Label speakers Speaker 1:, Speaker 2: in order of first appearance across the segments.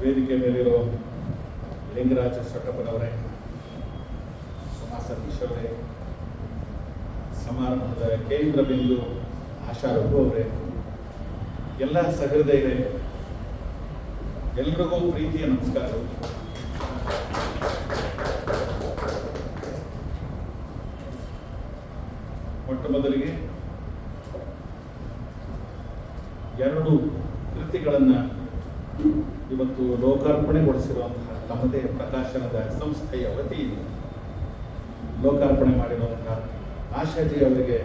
Speaker 1: ವೇದಿಕೆ ಮೇಲಿರೋ ಲಿಂಗರಾಜ ಸೊಟ್ಟಪ್ಪನವರೇ, ಸುಮಾ ಅವರೇ, ಸಮಾರಂಭದ ಕೇಂದ್ರ ಬಿಂದು ಆಶಾ ರಘು ಅವರೇ, ಎಲ್ಲ ಸಹೃದಯರೇ, ಎಲ್ರಿಗೂ ಪ್ರೀತಿಯ ನಮಸ್ಕಾರ. ಮೊಟ್ಟ ಮೊದಲಿಗೆ ಎರಡು ಕೃತಿಗಳನ್ನು ಇವತ್ತು ಲೋಕಾರ್ಪಣೆಗೊಳಿಸಿರುವಂತಹ ತಮ್ಮದೇ ಪ್ರಕಾಶನದ ಸಂಸ್ಥೆಯ ವತಿಯಿಂದ ಲೋಕಾರ್ಪಣೆ ಮಾಡಿರುವಂತಹ ಆಶಾಜಿ ಅವರಿಗೆ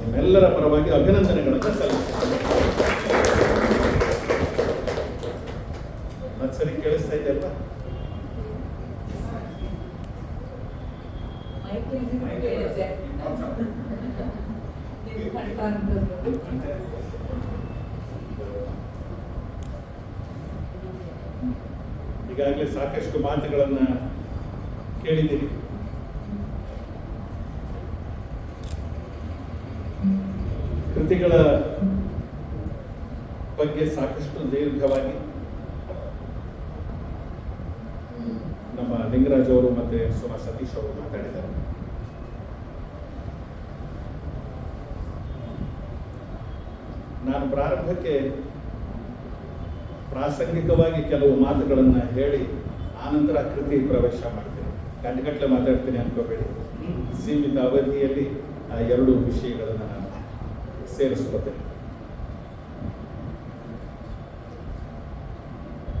Speaker 1: ನಿಮ್ಮೆಲ್ಲರ ಪರವಾಗಿ ಅಭಿನಂದನೆಗಳನ್ನು ಸಲ್ಲಿಸುತ್ತೇನೆ. ಮತ್ತೆ ಸರಿ ಕೇಳಿಸ್ತಾ ಇದೆಯಲ್ವಾ? ಈಗಾಗಲೇ ಸಾಕಷ್ಟು ಮಾತುಗಳನ್ನು ಕೇಳಿದ್ದೀರಿ. ಕೃತಿಗಳ ಬಗ್ಗೆ ಸಾಕಷ್ಟು ದೀರ್ಘವಾಗಿ ನಮ್ಮ ಲಿಂಗರಾಜ್ ಅವರು ಮತ್ತೆ ಸುಮಾ ಸತೀಶ್ ಅವರು ಮಾತಾಡಿದ್ದಾರೆ. ನಾನು ಪ್ರಾರಂಭಕ್ಕೆ ಪ್ರಾಸಂಗಿಕವಾಗಿ ಕೆಲವು ಮಾತುಗಳನ್ನು ಹೇಳಿ, ಆನಂತರ ಕೃತಿ ಪ್ರವೇಶ ಮಾಡ್ತೀನಿ. ಗಂಟೆಗಟ್ಟಲೆ ಮಾತಾಡ್ತೀನಿ ಅನ್ಕೋಬೇಡಿ. ಸೀಮಿತ ಅವಧಿಯಲ್ಲಿ ಆ ಎರಡು ವಿಷಯಗಳನ್ನು ನಾನು ಸೇರಿಸ್ಕೋತೇನೆ.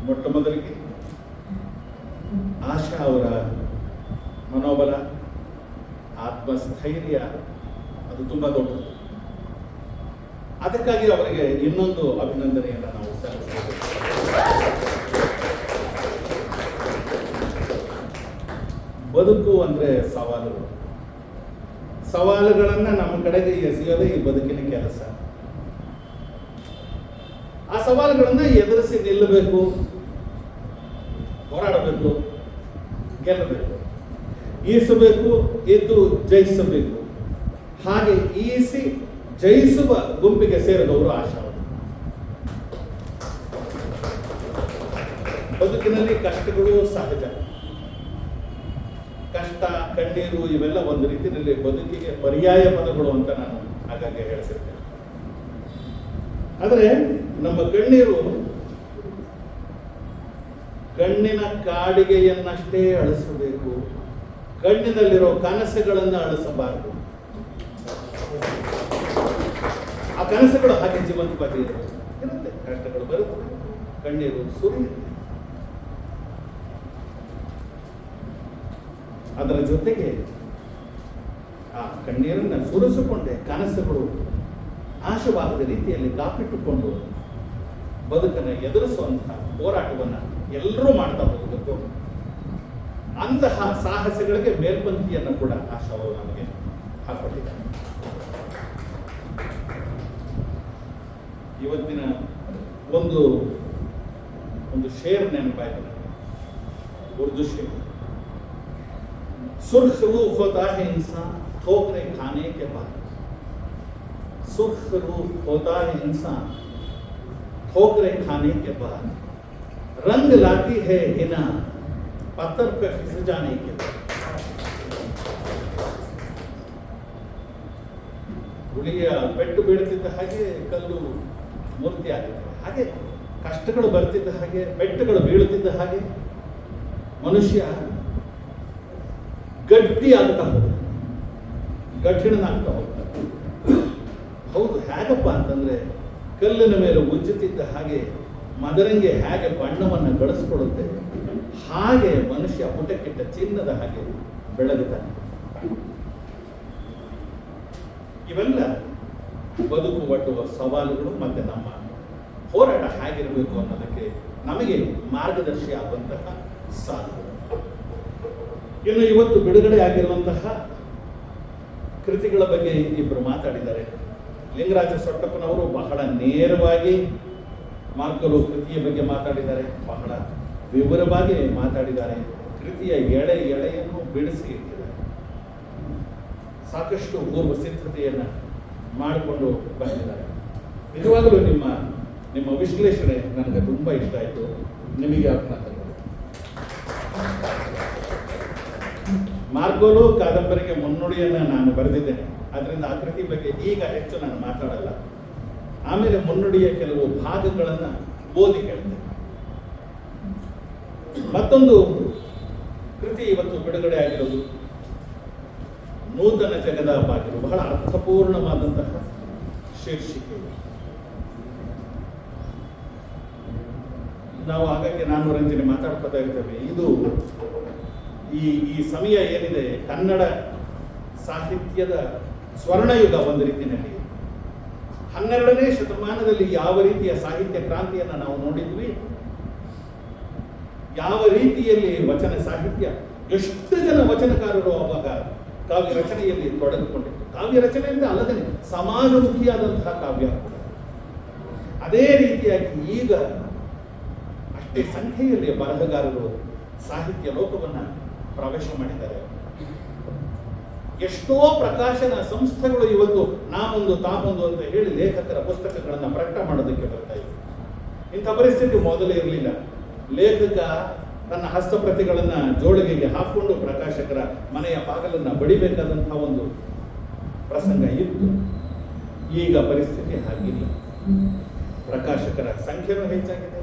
Speaker 1: ಮೊಟ್ಟ ಮೊದಲಿಗೆ, ಆಶಾ ಅವರ ಮನೋಬಲ, ಆತ್ಮಸ್ಥೈರ್ಯ, ಅದು ತುಂಬ ದೊಡ್ಡದು. ಅದಕ್ಕಾಗಿ ಅವರಿಗೆ ಇನ್ನೊಂದು ಅಭಿನಂದನೆಯನ್ನು ನಾವು ಬದುಕು ಅಂದ್ರೆ ಸವಾಲುಗಳು ಸವಾಲುಗಳನ್ನ ನಮ್ಮ ಕಡೆಗೆ ಎಸೆಯೋದೇ ಈ ಬದುಕಿನ ಕೆಲಸ. ಆ ಸವಾಲುಗಳನ್ನ ಎದುರಿಸಿ ನಿಲ್ಲಬೇಕು. ಹೋರಾಡಬೇಕು. ಗೆಲ್ಲಬೇಕು. ಈಸಬೇಕು, ಎದ್ದು ಜಯಿಸಬೇಕು. ಹಾಗೆ ಈಸಿ ಜಯಿಸುವ ಗುಂಪಿಗೆ ಸೇರಿದವರು ಆಶಾವಾದಿ ಬದುಕಿನಲ್ಲಿ ಕಷ್ಟಗಳು ಸಹಜ. ಕಷ್ಟ, ಕಣ್ಣೀರು ಇವೆಲ್ಲ ಒಂದು ರೀತಿಯಲ್ಲಿ ಬದುಕಿಗೆ ಪರ್ಯಾಯ ಪದಗಳು ಅಂತ ನಾನು ಹಾಗಾಗಿ ಹೇಳ್ತಿರ್ತೇನೆ ಆದರೆ ನಮ್ಮ ಕಣ್ಣೀರು ಕಣ್ಣಿನ ಕಾಡಿಗೆಯನ್ನಷ್ಟೇ ಅಳಿಸಬೇಕು. ಕಣ್ಣಿನಲ್ಲಿರೋ ಕನಸುಗಳನ್ನು ಅಳಿಸಬಾರದು. ಆ ಕನಸುಗಳು ಹಾಗೆ ಜೀವಂತವಾಗಿ ಇರುತ್ತೆ. ಕಷ್ಟಗಳು ಬರುತ್ತೆ. ಕಣ್ಣೀರು ಸುರಿಯುತ್ತೆ. ಅದರ ಜೊತೆಗೆ ಆ ಕಣ್ಣೀರನ್ನು ಸುರಿಸಿಕೊಂಡೆ, ಕನಸುಗಳು ನಾಶವಾಗದ ರೀತಿಯಲ್ಲಿ ಕಾಪಿಟ್ಟುಕೊಂಡು ಬದುಕನ್ನು ಎದುರಿಸುವಂತಹ ಹೋರಾಟವನ್ನು ಎಲ್ಲರೂ ಮಾಡ್ತಾ ಹೋಗಬೇಕು ಅಂತಹ ಸಾಹಸಗಳಿಗೆ ಮೇಲ್ಪಂಕ್ತಿಯನ್ನು ಕೂಡ ಆಶಾ ಅವರು ನಮಗೆ ಹಾಕೊಂಡಿದ್ದಾರೆ ಇವತ್ತಿನ ಒಂದು ಒಂದು ಶೇರ್ ನೆನಪಾಯ್ತು ನನಗೆ. ಉರ್ದು ಶೇರ್. सुर्ख रूह होता है इंसान ठोकरे खाने के बाद सुर्ख रूह होता है इंसान ठोकरे खाने के बाद रंग लाती है हिना पत्थर पे फिस जाने के बाद ಹುಲಿಯ ಪೆಟ್ಟು ಬೀಳ್ತಿದ್ದ ಹಾಗೆ ಕಲ್ಲು ಮೂರ್ತಿ ಆಗುತ್ತೆ ಹಾಗೆ ಕಷ್ಟಗಳು ಬರ್ತಿದ್ದ ಹಾಗೆ ಪೆಟ್ಟುಗಳು ಬೀಳುತ್ತಿದ್ದ ಹಾಗೆ ಮನುಷ್ಯ ಗಟ್ಟಿ ಆಗ್ತಾ ಹೋಗ್ತಾನೆ ಕಠಿಣನಾಗ್ತಾ ಹೋಗ್ತಾರೆ. ಹೌದು, ಹೇಗಪ್ಪ ಅಂತಂದ್ರೆ ಕಲ್ಲಿನ ಮೇಲೆ ಉಜ್ಜುತ್ತಿದ್ದ ಹಾಗೆ ಮದರಂಗೆ ಹೇಗೆ ಬಣ್ಣವನ್ನು ಗಳಿಸ್ಕೊಡುತ್ತೆ ಹಾಗೆ ಮನುಷ್ಯ ಪುಟಕ್ಕಿಟ್ಟ ಚಿನ್ನದ ಹಾಗೆ ಬೆಳಗುತ್ತಾನೆ. ಇವೆಲ್ಲ ಬದುಕು ಒಡ್ಡುವ ಸವಾಲುಗಳು ಮತ್ತೆ ನಮ್ಮ ಹೋರಾಟ ಹೇಗಿರಬೇಕು ಅನ್ನೋದಕ್ಕೆ ನಮಗೆ ಮಾರ್ಗದರ್ಶಿ ಆಗುವಂತಹ ಸಾಲುಗಳು ಇನ್ನು ಇವತ್ತು ಬಿಡುಗಡೆ ಆಗಿರುವಂತಹ ಕೃತಿಗಳ ಬಗ್ಗೆ ಇಬ್ಬರು ಮಾತಾಡಿದ್ದಾರೆ. ಲಿಂಗರಾಜ ಸೊಟ್ಟಪ್ಪನವರು ಬಹಳ ನೇರವಾಗಿ ಮಾರ್ಕರು ಕೃತಿಯ ಬಗ್ಗೆ ಮಾತಾಡಿದ್ದಾರೆ. ಬಹಳ ವಿವರವಾಗಿ ಮಾತಾಡಿದ್ದಾರೆ. ಕೃತಿಯ ಎಳೆ ಎಳೆಯನ್ನು ಬಿಡಿಸಿ ಇಟ್ಟಿದ್ದಾರೆ. ಸಾಕಷ್ಟು ಪೂರ್ವ ಸಿದ್ಧತೆಯನ್ನು ಮಾಡಿಕೊಂಡು ಬಂದಿದ್ದಾರೆ. ನಿಜವಾಗಲೂ ನಿಮ್ಮ ನಿಮ್ಮ ವಿಶ್ಲೇಷಣೆ ನನಗೆ ತುಂಬ ಇಷ್ಟ ಆಯಿತು. ನಿಮಗೆ ಅವ್ರನ್ನ ಮಾರ್ಗೋಲು ಕಾದಂಬರಿಗೆ ಮುನ್ನುಡಿಯನ್ನು ನಾನು ಬರೆದಿದ್ದೇನೆ. ಅದರಿಂದ ಆ ಕೃತಿ ಬಗ್ಗೆ ಈಗ ಹೆಚ್ಚು ನಾನು ಮಾತಾಡಲ್ಲ. ಆಮೇಲೆ ಮುನ್ನುಡಿಯ ಕೆಲವು ಭಾಗಗಳನ್ನು ಓದಿ ಕೇಳ್ತೇನೆ. ಮತ್ತೊಂದು ಕೃತಿ ಇವತ್ತು ಬಿಡುಗಡೆ ಆಗಿರೋದು ನೂತನ ಜಗದ ಬಾಗಿಲು ಬಹಳ ಅರ್ಥಪೂರ್ಣವಾದಂತಹ ಶೀರ್ಷಿಕೆ. ನಾವು ಹಾಗಾಗಿ ನಾನು ರಂಜನೆ ಮಾತಾಡ್ಕೊತಾ ಇರ್ತೇವೆ. ಇದು ಈ ಈ ಸಮಯ ಏನಿದೆ, ಕನ್ನಡ ಸಾಹಿತ್ಯದ ಸ್ವರ್ಣಯುಗ ಒಂದು ರೀತಿಯಲ್ಲಿ. ಹನ್ನೆರಡನೇ ಶತಮಾನದಲ್ಲಿ ಯಾವ ರೀತಿಯ ಸಾಹಿತ್ಯ ಕ್ರಾಂತಿಯನ್ನು ನಾವು ನೋಡಿದ್ವಿ? ಯಾವ ರೀತಿಯಲ್ಲಿ ವಚನ ಸಾಹಿತ್ಯ? ಎಷ್ಟು ಜನ ವಚನಕಾರರು ಅವಾಗ ಕಾವ್ಯ ರಚನೆಯಲ್ಲಿ ತೊಡಗಿಕೊಂಡಿತ್ತು ಕಾವ್ಯ ರಚನೆಯಿಂದ ಅಲ್ಲದೆ ಸಮಾಜಮುಖಿಯಾದಂತಹ ಕಾವ್ಯ ಅದೇ ರೀತಿಯಾಗಿ ಈಗ ಅಷ್ಟೇ ಸಂಖ್ಯೆಯಲ್ಲಿ ಬರಹಗಾರರು ಸಾಹಿತ್ಯ ಲೋಕವನ್ನ ಪ್ರವೇಶ ಮಾಡಿದ್ದಾರೆ. ಎಷ್ಟೋ ಪ್ರಕಾಶನ ಸಂಸ್ಥೆಗಳು ಇವತ್ತು ನಾಮೊಂದು ತಾಮೊಂದು ಅಂತ ಹೇಳಿ ಲೇಖಕರ ಪುಸ್ತಕಗಳನ್ನು ಪ್ರಕಟ ಮಾಡೋದಕ್ಕೆ ಬರ್ತಾ ಇವೆ ಇಂಥ ಪರಿಸ್ಥಿತಿ ಮೊದಲೇ ಇರಲಿಲ್ಲ. ಲೇಖಕ ತನ್ನ ಹಸ್ತಪ್ರತಿಗಳನ್ನು ಜೋಳಿಗೆಗೆ ಹಾಕೊಂಡು ಪ್ರಕಾಶಕರ ಮನೆಯ ಬಾಗಲನ್ನು ಬಡಿಬೇಕಾದಂತಹ ಒಂದು ಪ್ರಸಂಗ ಇತ್ತು. ಈಗ ಪರಿಸ್ಥಿತಿ ಹಾಗಿಲ್ಲ. ಪ್ರಕಾಶಕರ ಸಂಖ್ಯೆನೂ ಹೆಚ್ಚಾಗಿದೆ.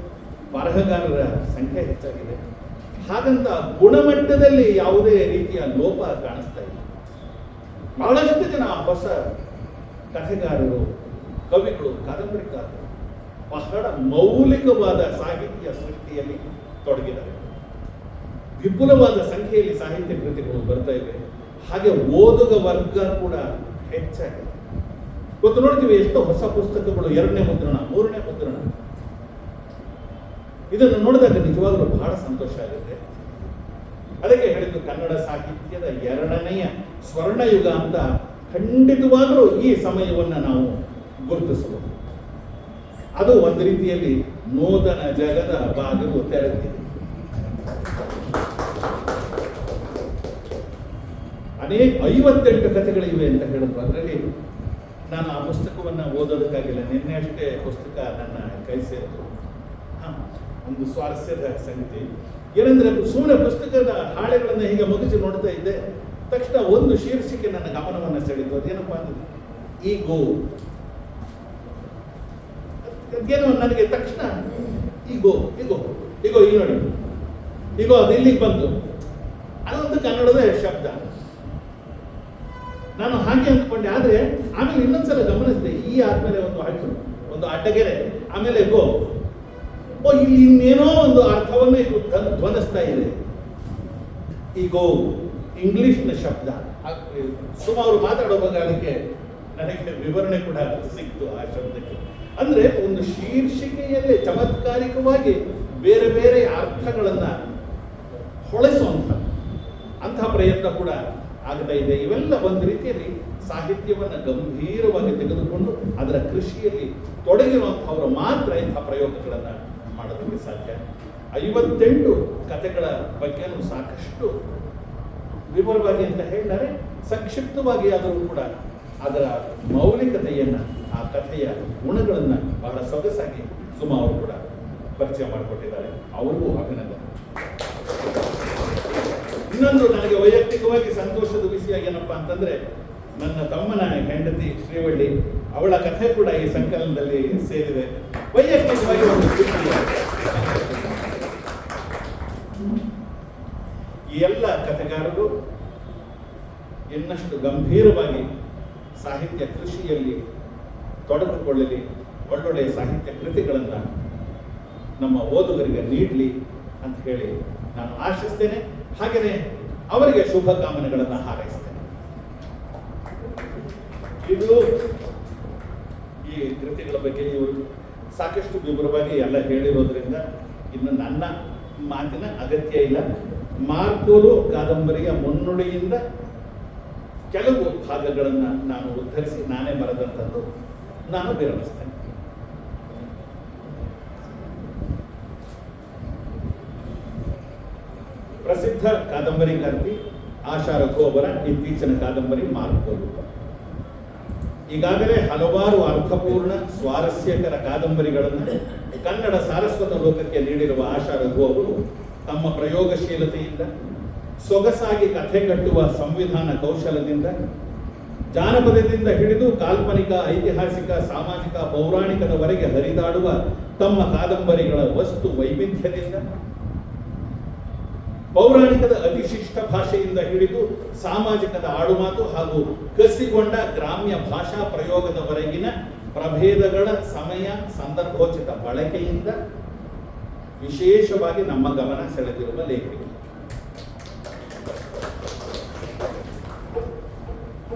Speaker 1: ಬರಹಗಾರರ ಸಂಖ್ಯೆ ಹೆಚ್ಚಾಗಿದೆ. ಹಾಗಂತ ಗುಣಮಟ್ಟದಲ್ಲಿ ಯಾವುದೇ ರೀತಿಯ ಲೋಪ ಕಾಣಿಸ್ತಾ ಇಲ್ಲ. ಬಹಳಷ್ಟು ಜನ ಹೊಸ ಕಥೆಗಾರರು, ಕವಿಗಳು, ಕಾದಂಬರಿಕಾರರು ಬಹಳ ಮೌಲಿಕವಾದ ಸಾಹಿತ್ಯ ಸೃಷ್ಟಿಯಲ್ಲಿ ತೊಡಗಿದ್ದಾರೆ. ವಿಪುಲವಾದ ಸಂಖ್ಯೆಯಲ್ಲಿ ಸಾಹಿತ್ಯ ಕೃತಿಗಳು ಬರ್ತಾ ಇವೆ ಹಾಗೆ ಓದುಗ ವರ್ಗ ಕೂಡ ಹೆಚ್ಚಾಗಿದೆ. ಗೊತ್ತು ನೋಡ್ತೀವಿ ಎಷ್ಟೋ ಹೊಸ ಪುಸ್ತಕಗಳು, ಎರಡನೇ ಮುದ್ರಣ, ಮೂರನೇ ಮುದ್ರಣ. ಇದನ್ನು ನೋಡಿದಾಗ ನಿಜವಾಗಲೂ ಬಹಳ ಸಂತೋಷ ಆಗುತ್ತೆ. ಅದಕ್ಕೆ ಹೇಳಿದ್ದು ಕನ್ನಡ ಸಾಹಿತ್ಯದ ಎರಡನೆಯ ಸ್ವರ್ಣಯುಗ ಅಂತ ಖಂಡಿತವಾಗಲೂ ಈ ಸಮಯವನ್ನು ನಾವು ಗುರುತಿಸಬಹುದು. ಅದು ಒಂದು ರೀತಿಯಲ್ಲಿ ನೂತನ ಜಗದ ಬಾಗಿಲು ತೆರೆದಿದೆ. ಅನೇಕ ಐವತ್ತೆಂಟು ಕಥೆಗಳಿವೆ ಅಂತ ಹೇಳಿದ್ರು ಅದರಲ್ಲಿ ನಾನು ಆ ಪುಸ್ತಕವನ್ನು ಓದೋದಕ್ಕಾಗಿಲ್ಲ. ನಿನ್ನೆ ಅಷ್ಟೇ ಪುಸ್ತಕ ನನ್ನ ಕೈ ಸೇರಿದ್ರು ಹಾ, ಒಂದು ಸ್ವಾರಸ್ಯದ ಸಂಗತಿ. ಏನಂದ್ರೆ ಸುಮ್ಮನೆ ಪುಸ್ತಕದ ಹಾಳೆಗಳನ್ನು ಹೀಗೆ ಮುಗಿಸಿ ನೋಡ್ತಾ ಇದ್ದೆ. ತಕ್ಷಣ ಒಂದು ಶೀರ್ಷಿಕೆ ನನ್ನ ಗಮನವನ್ನು ಸೆಳೆದು ಅದೇನಪ್ಪ ಅಂದ್ರೆ, ಈಗೋ. ಅದೇನೋ ನನಗೆ ತಕ್ಷಣ, ಈಗೋ ಈಗೋ ಈಗೋ, ಈ ನೋಡಿ. ಈಗೋ, ಅದು ಇಲ್ಲಿಗೆ ಬಂತು. ಅದೊಂದು ಕನ್ನಡದ ಶಬ್ದ. ನಾನು ಹಾಗೆ ಅಂದ್ಕೊಂಡೆ, ಆದ್ರೆ ಆಮೇಲೆ ಇನ್ನೊಂದ್ಸಲ ಗಮನಿಸಿದೆ, ಈ ಆದ್ಮೇಲೆ ಒಂದು ಅಡ್ಡ ಒಂದು ಅಡ್ಡಗೆರೆ. ಆಮೇಲೆ ಗೋ. ಓ, ಇಲ್ಲಿ ಇನ್ನೇನೋ ಒಂದು ಅರ್ಥವನ್ನು ಇದು ಧ್ವ- ಧ್ವನಿಸ್ತಾ ಇದೆ. ಈ ಗೋ ಇಂಗ್ಲಿಷ್ನ ಶಬ್ದ. ಸುಮಾರು ಮಾತಾಡುವಾಗ ಅದಕ್ಕೆ ನನಗೆ ವಿವರಣೆ ಕೂಡ ಸಿಕ್ತು ಆ ಶಬ್ದಕ್ಕೆ. ಅಂದ್ರೆ ಒಂದು ಶೀರ್ಷಿಕೆಯಲ್ಲೇ ಚಮತ್ಕಾರಿಕವಾಗಿ ಬೇರೆ ಬೇರೆ ಅರ್ಥಗಳನ್ನ ಹೊಳೆಸುವಂಥ ಅಂತಹ ಪ್ರಯತ್ನ ಕೂಡ ಆಗ್ತಾ ಇದೆ. ಇವೆಲ್ಲ ಒಂದು ರೀತಿಯಲ್ಲಿ ಸಾಹಿತ್ಯವನ್ನು ಗಂಭೀರವಾಗಿ ತೆಗೆದುಕೊಂಡು ಅದರ ಕೃಷಿಯಲ್ಲಿ ತೊಡಗಿರುವಂಥವರು ಮಾತ್ರ ಇಂಥ ಪ್ರಯೋಗಗಳನ್ನು ಮಾಡೋದಕ್ಕೆ ಸಾಧ್ಯ. ಐವತ್ತೆಂಟು ಕಥೆಗಳ ಬಗ್ಗೆ ಸಾಕಷ್ಟು ವಿವರವಾಗಿ ಅಂತ ಹೇಳಿದರೆ ಸಂಕ್ಷಿಪ್ತವಾಗಿ ಆದರೂ ಕೂಡ ಅದರ ಮೌಲಿಕತೆಯನ್ನು, ಆ ಕಥೆಯ ಗುಣಗಳನ್ನು ಬಹಳ ಸೊಗಸಾಗಿ ಸುಮಾ ಅವರು ಕೂಡ ಪರಿಚಯ ಮಾಡಿಕೊಟ್ಟಿದ್ದಾರೆ. ಅವ್ರಿಗೂ ಅಭಿನಂದನೆ. ಇನ್ನೊಂದು ನನಗೆ ವೈಯಕ್ತಿಕವಾಗಿ ಸಂತೋಷದ ವಿಷಯ ಏನಪ್ಪಾ ಅಂತಂದ್ರೆ ನನ್ನ ತಮ್ಮನ ಹೆಂಡತಿ ಶ್ರೀವಳ್ಳಿ, ಅವಳ ಕಥೆ ಕೂಡ ಈ ಸಂಕಲನದಲ್ಲಿ ಸೇರಿದೆ. ವೈಯಕ್ತಿಕವಾಗಿ ಒಂದು. ಈ ಎಲ್ಲ ಕಥೆಗಾರರು ಇನ್ನಷ್ಟು ಗಂಭೀರವಾಗಿ ಸಾಹಿತ್ಯ ಕೃಷಿಯಲ್ಲಿ ತೊಡಗಿಕೊಳ್ಳಲಿ, ಒಳ್ಳೊಳ್ಳೆಯ ಸಾಹಿತ್ಯ ಕೃತಿಗಳನ್ನು ನಮ್ಮ ಓದುಗರಿಗೆ ನೀಡಲಿ ಅಂತ ಹೇಳಿ ನಾನು ಆಶಿಸ್ತೇನೆ. ಹಾಗೆಯೇ ಅವರಿಗೆ ಶುಭಕಾಮನೆಗಳನ್ನು ಹಾರೈಸ್ತೇನೆ. ಇದು ಈ ಕೃತಿಗಳ ಬಗ್ಗೆ ಇವರು ಸಾಕಷ್ಟು ವಿವರವಾಗಿ ಎಲ್ಲ ಹೇಳಿರೋದ್ರಿಂದ ಇನ್ನು ನನ್ನ ಮಾತಿನ ಅಗತ್ಯ ಇಲ್ಲ. ಮಾರ್ಕೋಲು ಕಾದಂಬರಿಯ ಮುನ್ನುಡಿಯಿಂದ ಕೆಲವು ಭಾಗಗಳನ್ನು ನಾನು ಉದ್ಧರಿಸಿ ನಾನೇ ಬರೆದಂಥದ್ದು ನಾನು ವಿರಮಿಸ್ತೇನೆ. ಪ್ರಸಿದ್ಧ ಕಾದಂಬರಿಕಾರ್ತಿ ಆಶಾ ರಘೋಬರ ಇತ್ತೀಚಿನ ಕಾದಂಬರಿ ಮಾರ್ಕೋಲು. ಈಗಾಗಲೇ ಹಲವಾರು ಅರ್ಥಪೂರ್ಣ, ಸ್ವಾರಸ್ಯಕರ ಕಾದಂಬರಿಗಳನ್ನು ಕನ್ನಡ ಸಾರಸ್ವತ ಲೋಕಕ್ಕೆ ನೀಡಿರುವ ಆಶಾ ರಘು ಅವರು ತಮ್ಮ ಪ್ರಯೋಗಶೀಲತೆಯಿಂದ, ಸೊಗಸಾಗಿ ಕಥೆ ಕಟ್ಟುವ ಸಂವಿಧಾನ ಕೌಶಲದಿಂದ, ಜಾನಪದದಿಂದ ಹಿಡಿದು ಕಾಲ್ಪನಿಕ, ಐತಿಹಾಸಿಕ, ಸಾಮಾಜಿಕ, ಪೌರಾಣಿಕದವರೆಗೆ ಹರಿದಾಡುವ ತಮ್ಮ ಕಾದಂಬರಿಗಳ ವಸ್ತು ವೈವಿಧ್ಯದಿಂದ ಪೌರಾಣಿಕದ ಅತಿಶಿಷ್ಟ ಭಾಷೆಯಿಂದ ಹಿಡಿದು ಸಾಮಾಜಿಕದ ಆಡುಮಾತು ಹಾಗೂ ಕಸಿಗೊಂಡ ಗ್ರಾಮ್ಯ ಭಾಷಾ ಪ್ರಯೋಗದವರೆಗಿನ ಪ್ರಭೇದಗಳ ಸಮಯ, ಸಂದರ್ಭೋಚಿತ ಬಳಕೆಯಿಂದ ವಿಶೇಷವಾಗಿ ನಮ್ಮ ಗಮನ ಸೆಳೆದಿರುವ ಲೇಖಕಿ.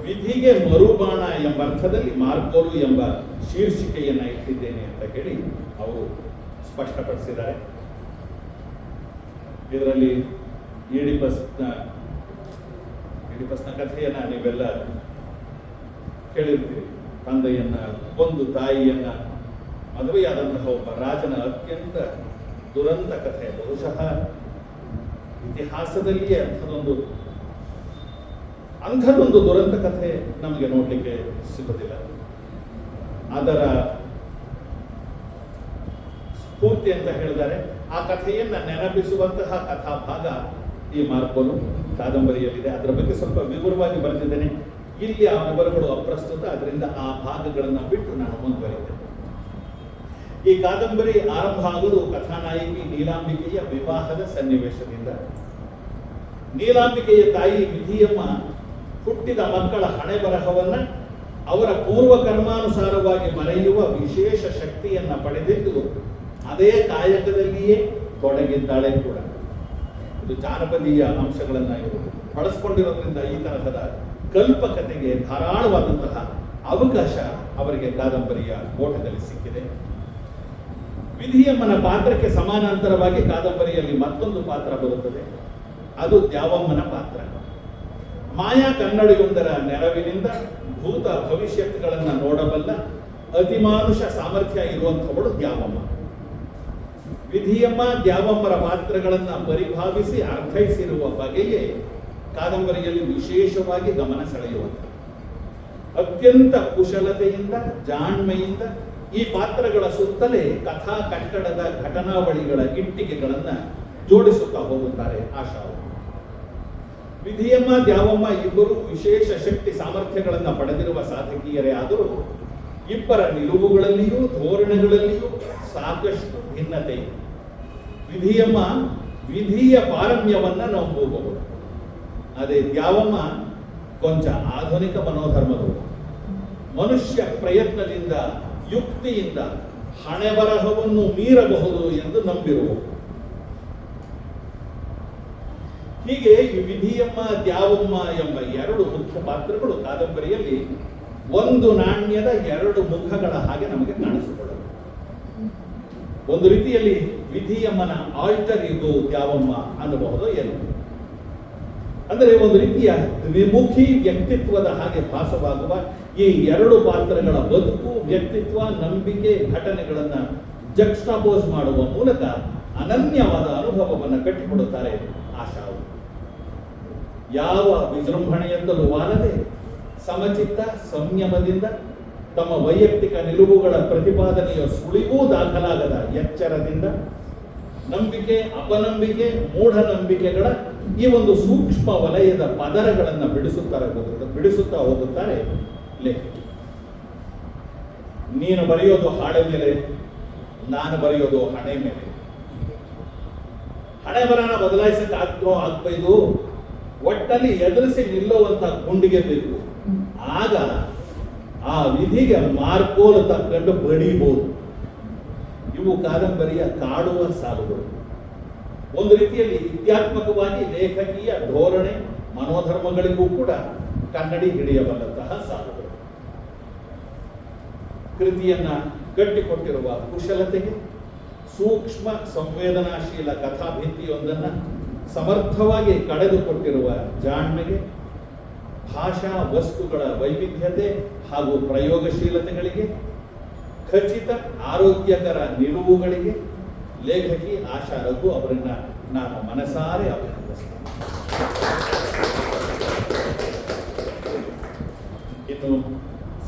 Speaker 1: ವಿಧಿಗೆ ಮರುಬಾಣ ಎಂಬ ಅರ್ಥದಲ್ಲಿ ಮಾರ್ಕೋಲು ಎಂಬ ಶೀರ್ಷಿಕೆಯನ್ನ ಇಟ್ಟಿದ್ದೇನೆ ಅಂತ ಹೇಳಿ ಅವರು ಸ್ಪಷ್ಟಪಡಿಸಿದ್ದಾರೆ. ಇದರಲ್ಲಿ ಈಡಿಪಸ್ನ ಈಡಿಪಸ್ನ ಕಥೆಯನ್ನ ನೀವೆಲ್ಲ ಕೇಳಿರ್ತೀರಿ. ತಂದೆಯನ್ನ ಕೊಂದು ತಾಯಿಯನ್ನ, ಮದುವೆಯಾದಂತಹ ಒಬ್ಬ ರಾಜನ ಅತ್ಯಂತ ದುರಂತ ಕಥೆ, ಬಹುಶಃ ಇತಿಹಾಸದಲ್ಲಿಯೇ ಅಂಥದೊಂದು ಅಂಥದೊಂದು ದುರಂತ ಕಥೆ ನಮಗೆ ನೋಡಲಿಕ್ಕೆ ಸಿಗುತ್ತಿಲ್ಲ ಅದರ ಸ್ಫೂರ್ತಿ ಅಂತ ಹೇಳಿದರೆ ಆ ಕಥೆಯನ್ನ ನೆನಪಿಸುವಂತಹ ಕಥಾ ಭಾಗ ಈ ಮಾರ್ಕೋನು ಕಾದಂಬರಿಯಲ್ಲಿದೆ. ಅದರ ಬಗ್ಗೆ ಸ್ವಲ್ಪ ವಿವರವಾಗಿ ಬರೆದಿದ್ದೇನೆ. ಇಲ್ಲಿ ಆ ವಿವರಗಳು ಅಪ್ರಸ್ತುತ. ಅದರಿಂದ ಆ ಭಾಗಗಳನ್ನು ಬಿಟ್ಟು ನಾನು ಮುಂದುವರೆದೆ ಈ ಕಾದಂಬರಿ ಆರಂಭ ಆಗಲು ಕಥಾನಾಯಕಿ ನೀಲಾಂಬಿಕೆಯ ವಿವಾಹದ ಸನ್ನಿವೇಶದಿಂದ. ನೀಲಾಂಬಿಕೆಯ ತಾಯಿ ವಿಧಿಯಮ್ಮ ಹುಟ್ಟಿದ ಮಕ್ಕಳ ಹಣೆ ಬರಹವನ್ನ ಅವರ ಪೂರ್ವ ಕರ್ಮಾನುಸಾರವಾಗಿ ಮರೆಯುವ ವಿಶೇಷ ಶಕ್ತಿಯನ್ನ ಪಡೆದಿದ್ದು, ಅದೇ ಕಾಯಕದಲ್ಲಿಯೇ ತೊಡಗಿದ್ದಾಳೆ ಕೂಡ. ಇದು ಜಾನಪದೀಯ ಅಂಶಗಳನ್ನ ಇವರು ಬಳಸ್ಕೊಂಡಿರೋದ್ರಿಂದ ಈ ತರಹದ ಕಲ್ಪಕತೆಗೆ ಧಾರಾಳವಾದಂತಹ ಅವಕಾಶ ಅವರಿಗೆ ಕಾದಂಬರಿಯ ಓಟದಲ್ಲಿ ಸಿಕ್ಕಿದೆ. ವಿಧಿಯಮ್ಮನ ಪಾತ್ರಕ್ಕೆ ಸಮಾನಾಂತರವಾಗಿ ಕಾದಂಬರಿಯಲ್ಲಿ ಮತ್ತೊಂದು ಪಾತ್ರ ಬರುತ್ತದೆ. ಅದು ದ್ಯಾವಮ್ಮನ ಪಾತ್ರ. ಮಾಯಾ ಕನ್ನಡಿಯೊಂದರ ನೆರವಿನಿಂದ ಭೂತ ಭವಿಷ್ಯತ್ಗಳನ್ನ ನೋಡಬಲ್ಲ ಅತಿಮಾನುಷ ಸಾಮರ್ಥ್ಯ ಇರುವಂಥವಳು ದ್ಯಾವಮ್ಮ. ವಿಧಿಯಮ್ಮ ದ್ಯಾವಮ್ಮರ ಪಾತ್ರಗಳನ್ನ ಪರಿಭಾವಿಸಿ ಅರ್ಥೈಸಿರುವ ಬಗೆಯೇ ಕಾದಂಬರಿಯಲ್ಲಿ ವಿಶೇಷವಾಗಿ ಗಮನ ಸೆಳೆಯುವಂತ ಅತ್ಯಂತ ಕುಶಲತೆಯಿಂದ, ಜಾಣ್ಮೆಯಿಂದ ಈ ಪಾತ್ರಗಳ ಸುತ್ತಲೇ ಕಥಾ ಕಟ್ಟಡದ ಘಟನಾವಳಿಗಳ ಇಟ್ಟಿಗೆಗಳನ್ನ ಜೋಡಿಸುತ್ತಾ ಹೋಗುತ್ತಾರೆ ಆಶಾ. ವಿಧಿಯಮ್ಮ ದ್ಯಾವಮ್ಮ ಇಬ್ಬರು ವಿಶೇಷ ಶಕ್ತಿ ಸಾಮರ್ಥ್ಯಗಳನ್ನ ಪಡೆದಿರುವ ಸಾಧಕಿಯರೇ ಆದರೂ ಇಬ್ಬರ ನಿಲುವುಗಳಲ್ಲಿಯೂ ಧೋರಣೆಗಳಲ್ಲಿಯೂ ಸಾಕಷ್ಟು ಭಿನ್ನತೆ ಇದೆ ವಿಧಿಯಮ್ಮ, ವಿಧಿಯ ಪಾರಮ್ಯವನ್ನ ಹೋಗಬಹುದು. ಅದೇ ದ್ಯಾವಮ್ಮ, ಕೊಂಚ ಆಧುನಿಕ ಮನೋಧರ್ಮಗಳು. ಮನುಷ್ಯ ಪ್ರಯತ್ನದಿಂದ, ಯುಕ್ತಿಯಿಂದ ಹಣೆ ಬರಹವನ್ನು ಮೀರಬಹುದು ಎಂದು ನಂಬಿರುವ ಹೀಗೆ ವಿಧಿಯಮ್ಮ, ದ್ಯಾವಮ್ಮ ಎಂಬ ಎರಡು ಮುಖ್ಯ ಪಾತ್ರಗಳು ಕಾದಂಬರಿಯಲ್ಲಿ ಒಂದು ನಾಣ್ಯದ ಎರಡು ಮುಖಗಳ ಹಾಗೆ ನಮಗೆ ಕಾಣಿಸಿಕೊಳ್ಳುತ್ತವೆ ಒಂದು ರೀತಿಯಲ್ಲಿ ವಿಧಿಯಮ್ಮನ ಆಲ್ಟರ್ ಇದು ದ್ಯಾವಮ್ಮ ಅನ್ನಬಹುದು ಏನು? ಅಂದರೆ ಒಂದು ರೀತಿಯ ದ್ವಿಮುಖಿ ವ್ಯಕ್ತಿತ್ವದ ಹಾಗೆ ಭಾಸವಾಗುವ ಈ ಎರಡು ಪಾತ್ರಗಳ ಬದುಕು, ವ್ಯಕ್ತಿತ್ವ, ನಂಬಿಕೆ, ಘಟನೆಗಳನ್ನು ಜಕ್ಸ್ಟಾಪೋಸ್ ಮಾಡುವ ಮೂಲಕ ಅನನ್ಯವಾದ ಅನುಭವವನ್ನು ಕಟ್ಟಿಕೊಡುತ್ತಾರೆ ಆಶಾ ಯಾವ ವಿಜೃಂಭಣೆಯಿಂದಲೂ ವಾರದೆ ಸಮಚಿತ್ತ, ಸಂಯಮದಿಂದ ತಮ್ಮ ವೈಯಕ್ತಿಕ ನಿಲುವುಗಳ ಪ್ರತಿಪಾದನೆಯ ಸುಳಿವೂ ದಾಖಲಾಗದ ಎಚ್ಚರದಿಂದ ನಂಬಿಕೆ, ಅಪನಂಬಿಕೆ, ಮೂಢನಂಬಿಕೆಗಳ ಈ ಒಂದು ಸೂಕ್ಷ್ಮ ವಲಯದ ಪದರಗಳನ್ನು ಬಿಡಿಸುತ್ತಾರೆ ಬಿಡಿಸುತ್ತಾ ಹೋಗುತ್ತಾರೆ ಲೇಖಕಿ ನೀನು ಬರೆಯೋದು ಹಾಳೆ ಮೇಲೆ, ನಾನು ಬರೆಯೋದು ಹಣೆ ಮೇಲೆ. ಹಣೆ ಬರನ ಬದಲಾಯಿಸಕ್ಕೆ ಆಗ್ತೋ ಆಗ್ಬೈದು ಒಟ್ಟಲ್ಲಿ ಎದುರಿಸಿ ನಿಲ್ಲುವಂತ ಗುಂಡಿಗೆ ಬೇಕು ಆಗ ಆ ವಿಧಿಗೆ ಮಾರ್ಕೋಲು ತಕ್ಕಂಡು ಬಡಿಬಹುದು ಇವು ಕಾದಂಬರಿಯ ಕಾಡುವ ಸಾಲುಗಳು. ಒಂದು ರೀತಿಯಲ್ಲಿ ವಿದ್ಯಾತ್ಮಕವಾಗಿ ಲೇಖಕೀಯ ಧೋರಣೆ ಮನೋಧರ್ಮಗಳಿಗೂ ಕೂಡ ಕನ್ನಡಿ ಹಿಡಿಯಬಲ್ಲಂತಹ ಸಾಲುಗಳು. ಕೃತಿಯನ್ನ ಕಟ್ಟಿಕೊಟ್ಟಿರುವ ಕುಶಲತೆಗೆ ಸೂಕ್ಷ್ಮ ಸಂವೇದನಾಶೀಲ ಕಥಾಭಿತ್ತಿಯೊಂದನ್ನು ಸಮರ್ಥವಾಗಿ ಕಳೆದುಕೊಟ್ಟಿರುವ ಜಾಣ್ಮೆಗೆ, ಭಾಷಾ ವಸ್ತುಗಳ ವೈವಿಧ್ಯತೆ ಹಾಗೂ ಪ್ರಯೋಗಶೀಲತೆಗಳಿಗೆ ಖಚಿತ ಆರೋಗ್ಯಕರ ನಿಲುವುಗಳಿಗೆ ಲೇಖಕಿ ಆಶಾ ರಘು ಅವರನ್ನ ನಾನು ಮನಸಾರೆ ಅಭಿನಂದಿಸ್ತೇನೆ ಇನ್ನು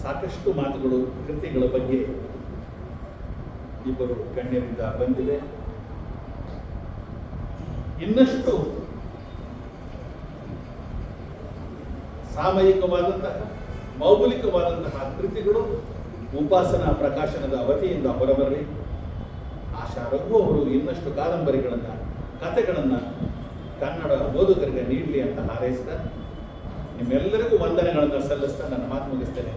Speaker 1: ಸಾಕಷ್ಟು ಮಾತುಗಳು, ಕೃತಿಗಳ ಬಗ್ಗೆ ಇಬ್ಬರು ಗಣ್ಯರಿಂದ ಬಂದಿದೆ. ಇನ್ನಷ್ಟು ಸಾಮಯಿಕವಾದಂತಹ, ಮೌಲಿಕವಾದಂತಹ ಕೃತಿಗಳು ಉಪಾಸನಾ ಪ್ರಕಾಶನದ ಅವಧಿಯಿಂದ ಹೊರಬರಲಿ. ಆಶಾ ರಘು ಅವರು ಇನ್ನಷ್ಟು ಕಾದಂಬರಿಗಳನ್ನು, ಕಥೆಗಳನ್ನು ಕನ್ನಡ ಓದುಗರಿಗೆ ನೀಡಲಿ ಅಂತ ಹಾರೈಸ್ತಾ ನಿಮ್ಮೆಲ್ಲರಿಗೂ ವಂದನೆಗಳನ್ನು ಸಲ್ಲಿಸ್ತಾ ನನ್ನ ಮಾತು ಮುಗಿಸ್ತೇನೆ.